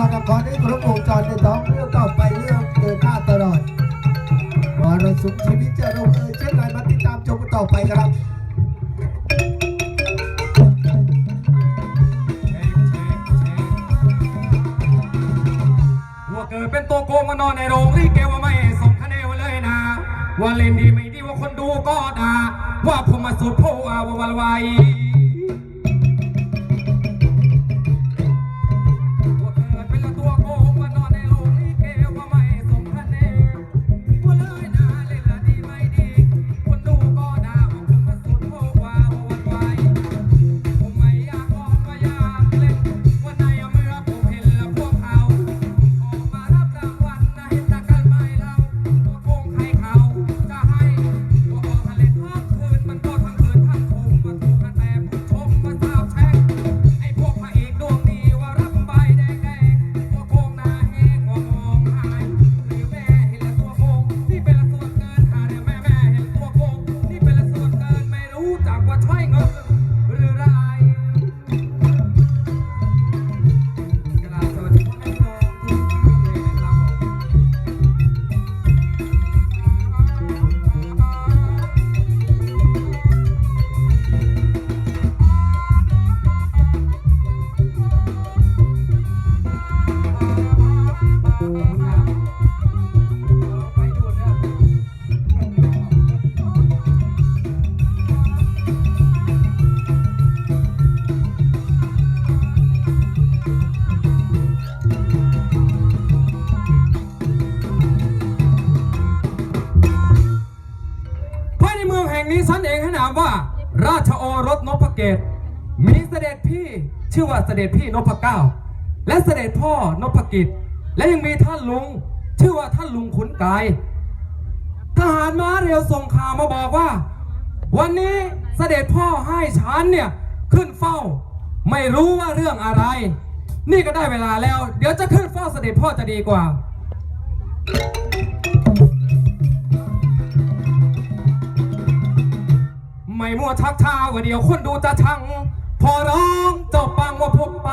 วัดนครได้ครบวงจรในท้องเรื่องต่อไปเรื่องเดินหน้าตลอดมรสุมชีวิตจะลงเอยเช่นไรมาติดตามชมกันต่อไปครับว่าเกิดเป็นตัวโกงมานอนในโรงรีเกว่าไม่ส่งคะแนนไว้เลยนะ ว่าเล่นดีไม่ดีว่าคนดูก็ด่าว่าผมมาสุดโพอาว่าวันไว ภายในเมืองแห่งนี้ฉันเองให้นามว่า ราชโอรสนพเกตมีเสด็จพี่ชื่อว่าเสด็จพี่นพเก้า และเสด็จพ่อนพกิจ และยังมีท่านลุง ชื่อว่าท่านลุงขุนกาย ทหารม้าเร็วส่งข่าวมาบอกว่า วันนี้เสด็จพ่อให้ฉันเนี่ยขึ้นเฝ้า ไม่รู้ว่าเรื่องอะไร นี่ก็ได้เวลาแล้ว เดี๋ยวจะขึ้นเฝ้าเสด็จพ่อจะดีกว่า ม่มัวชักช้าว่าเดียวคนดูจะชัง พอร้องเจ้าปังว่าพบไป